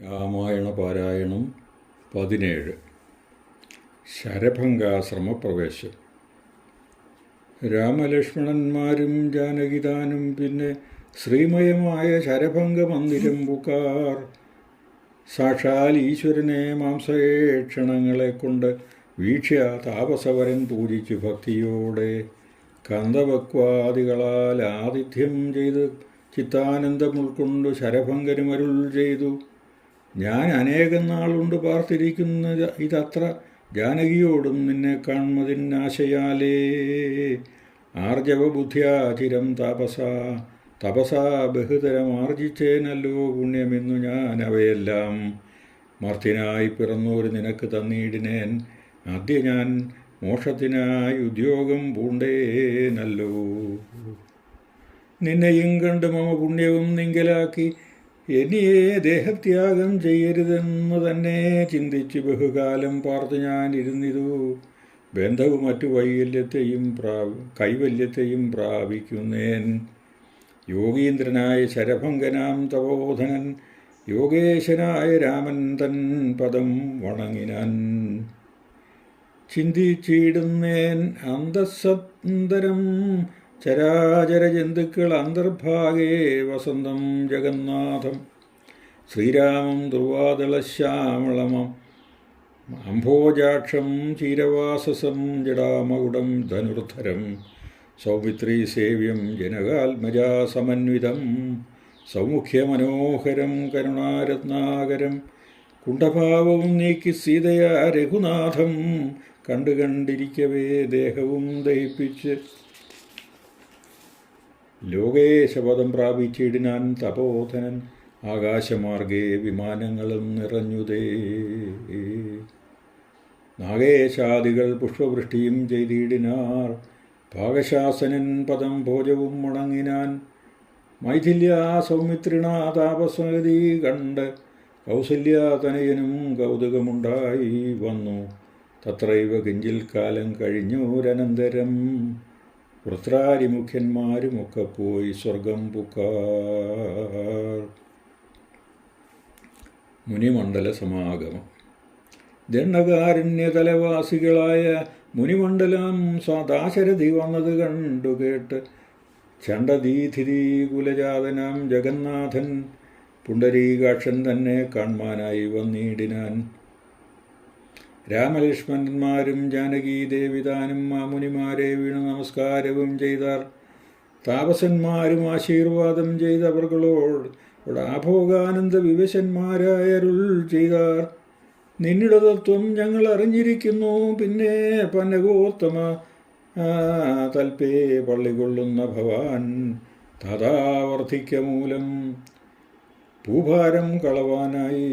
രാമായണ പാരായണം പതിനേഴ്. ശരഭംഗാശ്രമപ്രവേശം. രാമലക്ഷ്മണന്മാരും ജാനകിതാനും പിന്നെ ശ്രീമയമായ ശരഭംഗ മന്ദിരം പുക്കാർ. സാക്ഷാൽ ഈശ്വരനെ മാംസേക്ഷണങ്ങളെ കൊണ്ട് വീക്ഷ്യ താപസവരൻ പൂജിച്ചു ഭക്തിയോടെ കന്ദവക്വാദികളാൽ ആതിഥ്യം ചെയ്ത് ചിത്താനന്ദം ഉൾക്കൊണ്ട് ശരഭംഗനുമരുൾ ചെയ്തു. ഞാൻ അനേകം നാളുണ്ട് പാർത്തിരിക്കുന്ന ഇതത്ര ജാനകിയോടും നിന്നെ കാൺമതിനാശയാലേ. ആർജവ ബുദ്ധ്യാചിരം തപസ തപസ ബഹുതരം ആർജിച്ചേനല്ലോ പുണ്യമെന്നു ഞാൻ അവയെല്ലാം. മർത്തിനായി പിറന്നൂര് നിനക്ക് തന്നിയിടിനേൻ ആദ്യ ഞാൻ മോക്ഷത്തിനായി ഉദ്യോഗം പൂണ്ടേനല്ലോ. നിന്നെയും കണ്ട് മമ പുണ്യവും നിങ്കലാക്കി ഇനിയെ ദേഹത്യാഗം ചെയ്യരുതെന്ന് തന്നെ ചിന്തിച്ച് ബഹുകാലം പാർത്ത് ഞാൻ ഇരുന്നിതു ബന്ധവും മറ്റു വൈകല്യത്തെയും പ്രാ കൈവല്യത്തെയും പ്രാപിക്കുന്നേൻ. യോഗീന്ദ്രനായ ശരഭംഗനാം തപോധനൻ യോഗേശനായ രാമൻ തൻ പദം വണങ്ങിനാൻ. ചിന്തിച്ചിടുന്നേൻ അന്തസ്സന്തരം ചരാചര ജന്തുക്കൾ അന്തർഭാഗേ വസന്തം ജഗന്നാഥം. ശ്രീരാമം ധ്രുവാദളശ്യാമളമം. അംഭോജാക്ഷം ചീരവാസസം ജടാമകുടം ധനുർധരം. സൗമിത്രീ സേവ്യം ജനകാത്മജാ സമന്വിതം സൗമുഖ്യമനോഹരം കരുണാരത്നാകരം കുണ്ഠഭാവവും നീക്കി സീതയാ രഘുനാഥം. കണ്ടു കണ്ടിരിക്കവേ ദേഹവും ദഹിപ്പിച്ച് ലോകേശപദം പ്രാപിച്ചിടിനാൻ തപോധനൻ ആകാശമാർഗേ വിമാനങ്ങളും നിറഞ്ഞുതേ. നാഗേശാദികൾ പുഷ്പവൃഷ്ടിയും ചെയ്തിടിനാർ ഭാഗശാസനൻ പദം ഭോജവും മുണങ്ങിനാൻ മൈഥില്യ സൗമിത്രിണ താപസ്വതി കണ്ട് കൗസല്യാതനയനും കൗതുകമുണ്ടായി വന്നു. തത്രൈവ കിഞ്ചിൽ കാലം കഴിഞ്ഞോരനന്തരം വൃത്രാരിമുഖ്യന്മാരുമൊക്കെ പോയി സ്വർഗം പുക്കാർ. മുനിമണ്ഡല സമാഗമം. ദണ്ഡകാരണ്യതലവാസികളായ മുനിമണ്ഡലം സദാശരഥി വന്നത് കണ്ടു കേട്ട് ചണ്ടദീധിരി കുലജാതനാം ജഗന്നാഥൻ. പുണ്ടരീകാക്ഷൻ തന്നെ കാൺമാനായി വന്നിടിനാൻ. രാമലക്ഷ്മണന്മാരും ജാനകീദേവിതാനും മാമുനിമാരെ വീണു നമസ്കാരവും ചെയ്താർ. താപസന്മാരും ആശീർവാദം ചെയ്തവർകളോട് ആഭോഗാനന്ദ വിവശന്മാരായരുൾ ചെയ്താർ. നിന്നിട തത്വം ഞങ്ങൾ അറിഞ്ഞിരിക്കുന്നു. പിന്നെ പന്നഗോത്തമ തൽപേ പള്ളികൊള്ളുന്ന ഭവാൻ തഥാവർദ്ധിക്ക മൂലം ഭൂഭാരം കളവാനായി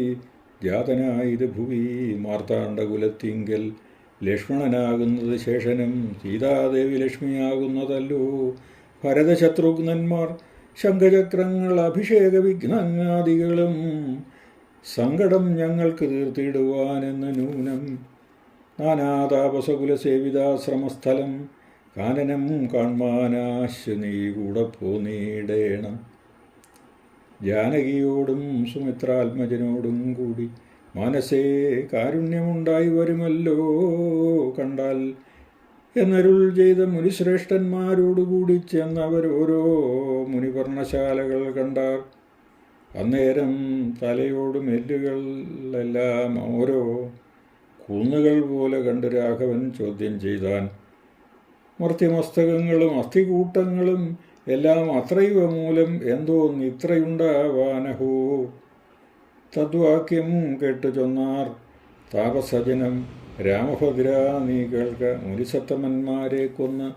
ജാതനായത് ഭുവി മാർത്താണ്ഡകുലത്തിങ്കൽ ലക്ഷ്മണനാകുന്നത് ശേഷനും സീതാദേവി ലക്ഷ്മിയാകുന്നതല്ലോ. ഭരതശത്രുഘ്നന്മാർ ശംഖചക്രങ്ങൾ അഭിഷേക വിഘ്നങ്ങാദികളും സങ്കടം ഞങ്ങൾക്ക് തീർത്തിടുവാനെന്ന് നൂനം നാനാതാപസകുലസേവിതാശ്രമസ്ഥലം കാനനം കാൺമാനാശ് നീ കൂടെ പോന്നീടേണം ജാനകിയോടും സുമിത്രാത്മജനോടും കൂടി മനസ്സേ കാരുണ്യമുണ്ടായി വരുമല്ലോ കണ്ടാൽ. എന്നരുൾ ചെയ്ത മുനിശ്രേഷ്ഠന്മാരോടുകൂടി ചെന്നവർ ഓരോ മുനിപർണശാലകൾ കണ്ടാർ. അന്നേരം തലയോട് മെല്ലുകളെല്ലാം ഓരോ കുന്നുകൾ പോലെ കണ്ട് രാഘവൻ ചോദ്യം ചെയ്താൻ. മർത്തിമസ്തകങ്ങളും അസ്ഥികൂട്ടങ്ങളും എല്ലാം അത്രൈവ മൂലം എന്തോ ഇത്രയുണ്ടാവാനഹോ തദ്വാക്യം കേട്ടു ചൊന്നാർ താപസജനം രാമഭദ്രാ നീ കേൾക്ക മുനിസത്തമന്മാരെ കൊന്ന്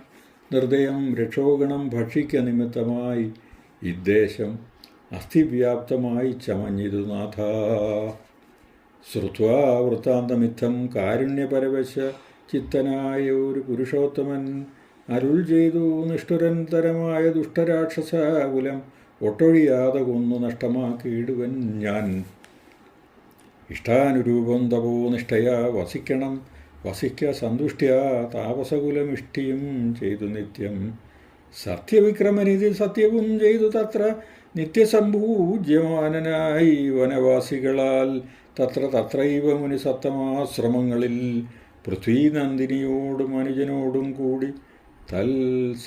നിർദ്ദയം രക്ഷോഗണം ഭക്ഷിക്ക നിമിത്തമായി ഇദ്ദേശം അസ്ഥിവ്യാപ്തമായി ചമഞ്ഞിതു നാഥ. ശ്രുത്വാ വൃത്താന്തമിത്തം കാരുണ്യപരവശ ചിത്തനായ ഒരു പുരുഷോത്തമൻ അരുൾ ചെയ്തു നിഷ്ഠുരന്തരമായ ദുഷ്ടരാക്ഷസ കുലം ഒട്ടൊഴിയാതെ കൊന്നു നഷ്ടമാക്കിയിടുവൻ ഞാൻ. ഇഷ്ടാനുരൂപം തപോ നിഷ്ഠയാ വസിക്കണം. വസിക്ക സന്തുഷ്ട്യാ താപസകുലമിഷ്ടിയും ചെയ്തു നിത്യം. സത്യവിക്രമനിധി സത്യവും ചെയ്തു തത്ര നിത്യസംഭൂജ്യമാനനായി വനവാസികളാൽ തത്ര തത്രൈവ മുനിസത്തമാശ്രമങ്ങളിൽ പൃഥ്വീനന്ദിനിയോടും അനുജനോടും കൂടി തൽ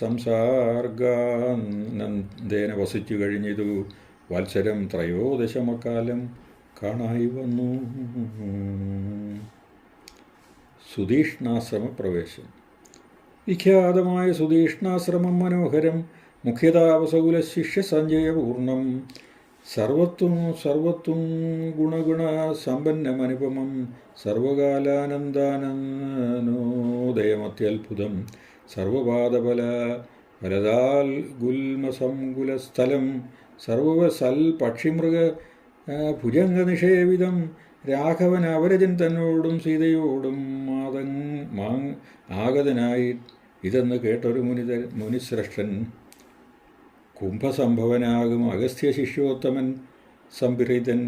സംസാർഗാനന്ദേന വസിച്ചു കഴിഞ്ഞിതു. വത്സരം ത്രയോദശമക്കാലം കാണായി വന്നു. സുതീഷ്ണാശ്രമ പ്രവേശം വിഖ്യാതമായ സുതീഷ്ണാശ്രമം മനോഹരം. മുഖ്യതാവസകുല ശിഷ്യസഞ്ജയപൂർണം സർവത്വം സർവത്വം ഗുണഗുണ സമ്പന്നമനുപമം സർവകാലാനന്ദാനോദയമത്യത്ഭുതം സർവപാദബല ഫലതാൽ ഗുൽമസംകുലസ്ഥലം സർവസൽ പക്ഷിമൃഗ ഭുജംഗനിഷേവിതം രാഘവൻ അവരജൻ തന്നോടും സീതയോടും മാതങ് മാങ് ആഗതനായി. ഇതെന്ന് കേട്ടൊരു മുനിത മുനിശ്രേഷ്ഠൻ കുംഭസംഭവനാകും അഗസ്ത്യ ശിഷ്യോത്തമൻ സംപ്രീതൻ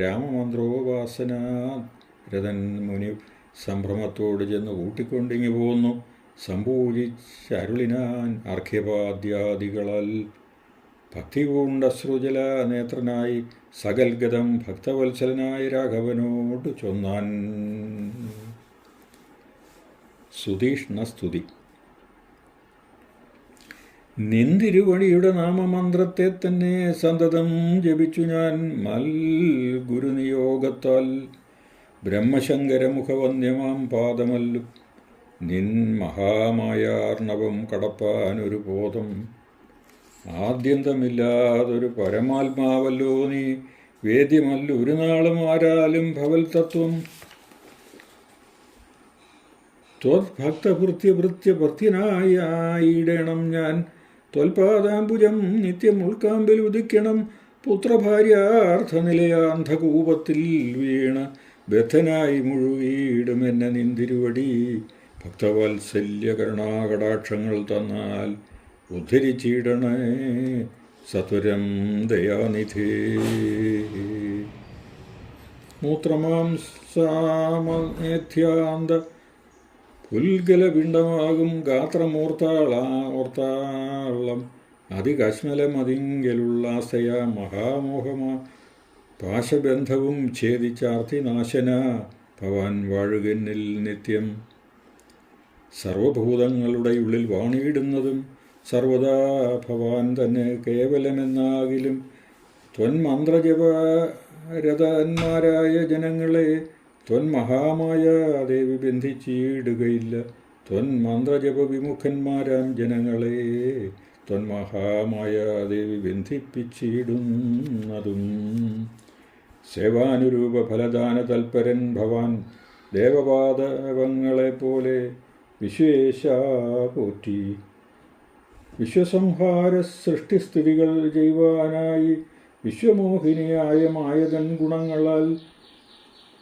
രാമമന്ത്രോപാസന രഥൻ മുനി സംഭ്രമത്തോട് ചെന്ന് കൂട്ടിക്കൊണ്ടിങ്ങി പോന്നു. സംപൂജിച്ചരുളിനാൻ അർഘ്യപാദ്യാദികളാൽ ഭക്തി പൂണ്ടശ്രുജല നേത്രനായി സകൽഗതം ഭക്തവത്സലനായ രാഘവനോട് ചൊന്നാൻ. സുതീഷ്ണസ്തുതി. നിന്തിരുവണിയുടെ നാമമന്ത്രത്തെ തന്നെ സന്തതം ജപിച്ചു ഞാൻ മൽ ഗുരുനിയോഗത്താൽ ബ്രഹ്മശങ്കരമുഖവന്യമാം പാദമല്ലു നിൻ മഹാമായാർണവം കടപ്പാനൊരു ബോധം. ആദ്യന്തമില്ലാതൊരു പരമാത്മാവല്ലോ നീ. വേദ്യമല്ല ഒരു നാളും ആരാലും ഭവൽ തത്വം ത്വത്ഭക്തഭൃത്യഭൃത്യഭൃത്യനായിടണം ഞാൻ. ത്വൽപാദാംബുജം നിത്യം ഉൾക്കാമ്പിൽ ഉദിക്കണം. പുത്രഭാര്യാർത്ഥനിലയാന്ധകൂപത്തിൽ വീണ. ബദ്ധനായി മുഴുകിയിടുമെന്നെ നിന്തിരുവടി. ഭക്തവാത്സല്യ കരുണാകടാക്ഷങ്ങൾ തന്നാൽ ഉദ്ധരിച്ചിടണേ സത്വരം ദയാനിധി. മൂത്രമാംസാമേധ്യാന്ത ഉൽഗലപിണ്ഡമാകും ഗാത്രമൂർത്താളാർത്താളം അതികശ്മലമതിങ്കലുള്ളാസയ മഹാമോഹമാ. പാശബന്ധവും ഛേദിച്ചാർത്തിനാശന. ഭവാൻ വാഴുകന്നിൽ നിത്യം സർവഭൂതങ്ങളുടെ ഉള്ളിൽ വാണിയിടുന്നതും സർവദാ ഭവാൻ തന്നെ കേവലമെന്നാകിലും ത്വന്മന്ത്രജപരതന്മാരായ ജനങ്ങളെ ത്വന്മഹാമായ ദേവി ബന്ധിച്ചിടുകയില്ല. ത്വന്മന്ത്രജപ വിമുഖന്മാരാം ജനങ്ങളെ ത്വന്മഹാമായ ദേവി ബന്ധിപ്പിച്ചിടുന്നതും. സേവാനുരൂപ ഫലദാന തൽപരൻ ഭവാൻ ദേവപാദവങ്ങളെപ്പോലെ വിശ്വേശ വിശ്വസംഹാര സൃഷ്ടിസ്ഥിതികൾ ചെയ്യുവാനായി വിശ്വമോഹിനിയായ മായതൻ ഗുണങ്ങളാൽ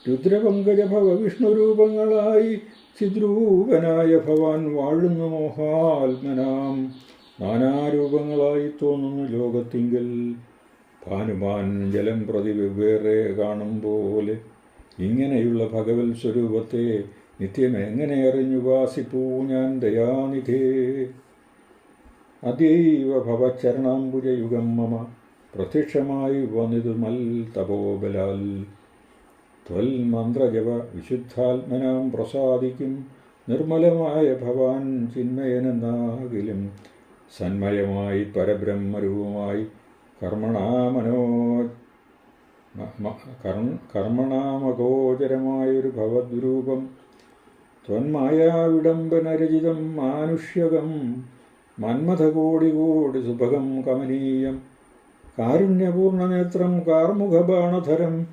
രുദ്രപങ്കജഭവ വിഷ്ണുരൂപങ്ങളായി ചിദ്രൂപനായ ഭവാൻ വാഴുന്നു മോഹാത്മനാം. നാനാരൂപങ്ങളായി തോന്നുന്നു ലോകത്തിങ്കിൽ. ഭാനുമാൻ ജലം പ്രതി വെവ്വേറെ കാണും പോലെ ഇങ്ങനെയുള്ള ഭഗവത് സ്വരൂപത്തെ നിത്യം എങ്ങനെ അറിഞ്ഞുപാസിപ്പൂ ഞാൻ ദയാനിധേ? അതീവ ഭവചരണാംബുജയുഗം മമ പ്രത്യക്ഷമായി വന്നിതു മൽ തപോബലാൽ. ത്വൽ മന്ത്രജവ വിശുദ്ധാത്മനാം പ്രസാദിക്കും നിർമ്മലമായ ഭവാൻ ചിന്മയനെന്നാകിലും സന്മയമായി പരബ്രഹ്മരൂപമായി കർമ്മണാമനോ കർമ്മണാമഗോചരമായൊരു ഭവദ്രൂപം മാനുഷ്യകം. മന്മഥകോടികോടി സുഭഗം കമനീയം കാരുണ്യപൂർണനേത്രം കാർമുഖബാണധരം.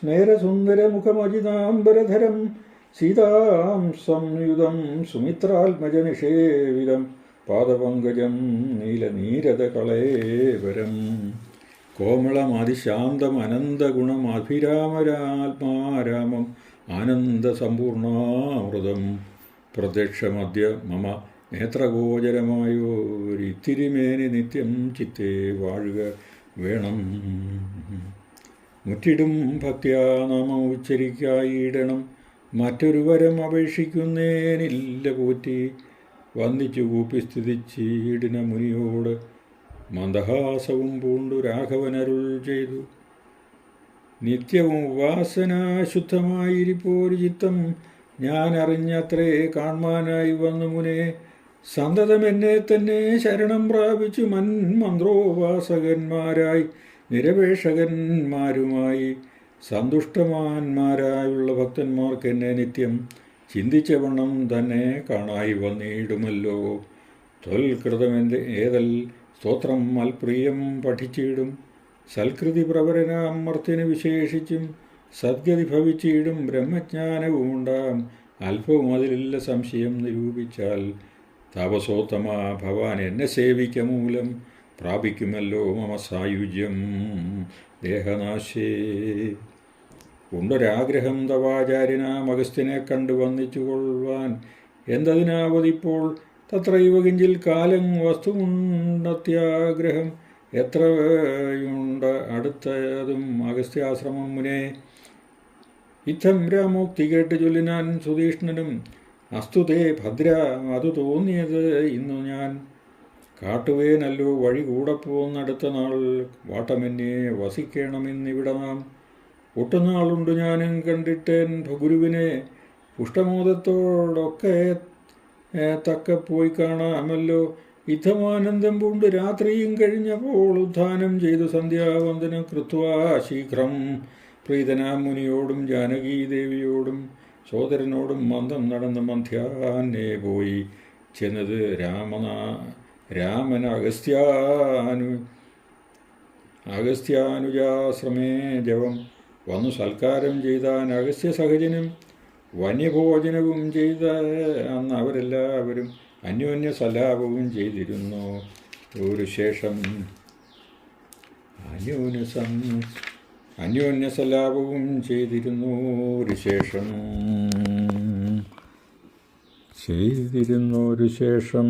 സ്മേരസുന്ദരമുഖമജിതാംബരധരം സീതാം സംയുതം സുമിത്രാത്മജനിഷേവിതം. പാദപങ്കജം നീലനീരതകളേവരം കോമളമതിശാന്തം ആനന്ദസമ്പൂർണാമൃതം. പ്രത്യക്ഷമദ്യ മമ നേത്രഗോചരമായോരിത്തിരിമേനി നിത്യം ചിത്തേ വാഴുക വേണം. മുറ്റിടും ഭക്തിയാ നാമം ഉച്ചരിക്കായിടണം. മറ്റൊരു വരം അപേക്ഷിക്കുന്നേനില്ല പോറ്റി. വന്ദിച്ചു കൂപ്പി സ്ഥിതിച്ചീടിന മുനിയോട് മന്ദഹാസവും പൂണ്ടു രാഘവനരുൾ ചെയ്തു. നിത്യവും ഉപാസനാശുദ്ധമായിരിപ്പോരു ചിത്തം ഞാൻ അറിഞ്ഞത്രേ കാണാനായി വന്നു മുനെ. സന്തതം എന്നെ തന്നെ ശരണം പ്രാപിച്ചു മൻ മന്ത്രോപാസകന്മാരായി നിരപേക്ഷകന്മാരുമായി. സന്തുഷ്ടമാന്മാരായുള്ള ഭക്തന്മാർക്ക് എന്നെ നിത്യം ചിന്തിച്ച വണ്ണം തന്നെ കാണായി വന്നിടുമല്ലോ. തൊൽകൃതമെന്ത് ഏതൽ സ്തോത്രം അൽപ്രിയം പഠിച്ചിടും. സൽകൃതി പ്രവരനാം മർത്തിന് വിശേഷിച്ചും സദ്ഗതി ഭവിച്ചിടും ബ്രഹ്മജ്ഞാനവും ഉണ്ടാം അല്പവും അതിലില്ല സംശയം നിരൂപിച്ചാൽ താപസോത്തമ ഭവാൻ എന്നെ സേവിക്ക മൂലം പ്രാപിക്കുമല്ലോ മമ സായുജ്യം. ദേഹനാശേ. ഉണ്ടൊരാഗ്രഹം തവാചാര്യനാം അഗസ്ത്യനെ കണ്ടു വന്നിച്ചുകൊള്ളുവാൻ എന്തതിനാവതിപ്പോൾ? തത്രൈവ കിഞ്ചിൽ കാലം വസ്തുമുണ്ടത്യാഗ്രഹം. എത്രയുണ്ട് അടുത്തതും അഗസ്ത്യാശ്രമം മുനെ? ഇത്തം രാമോക്തി കേട്ട് ചൊല്ലിനാൻ സുധീഷ്ണനും അസ്തുതേ ഭദ്ര അത് തോന്നിയത് ഇന്നു ഞാൻ. കാട്ടുവേനല്ലോ വഴി കൂടെ പോകുന്നടുത്ത നാൾ വാട്ടമെന്നെ വസിക്കണമെന്നിവിടെ നാം. ഒട്ടുനാളുണ്ട് ഞാനും കണ്ടിട്ടേൻ ഭഗുരുവിനെ. പുഷ്ടമോദത്തോടൊക്കെ തക്ക പോയി കാണാമല്ലോ. യുദ്ധമാനന്ദം പൂണ്ട് രാത്രിയും കഴിഞ്ഞപ്പോൾ ഉത്ഥാനം ചെയ്തു സന്ധ്യാവന്ദനം കൃത്വാ ശീഘ്രം. പ്രീതനാം മുനിയോടും ജാനകീദേവിയോടും സോദരനോടും മന്ദം നടന്ന് മന്ധ്യാന്നെ പോയി. ചെന്നത് രാമനാ രാമൻ അഗസ്ത്യാനു അഗസ്ത്യാനുജാശ്രമേ ജവം വന്നു സൽക്കാരം ചെയ്താൻ അഗസ്ത്യ സഹജനും വന്യഭോജനവും ചെയ്ത അന്ന് അവരെല്ലാവരും അന്യോന്യ സലാപവും ചെയ്തിരുന്നു. ഒരു ശേഷം അന്യോന്യ സം അന്യോന്യ സലാപവും ചെയ്തിരുന്നു. ഒരു ശേഷം ചെയ്തിരുന്നു. ഒരു ശേഷം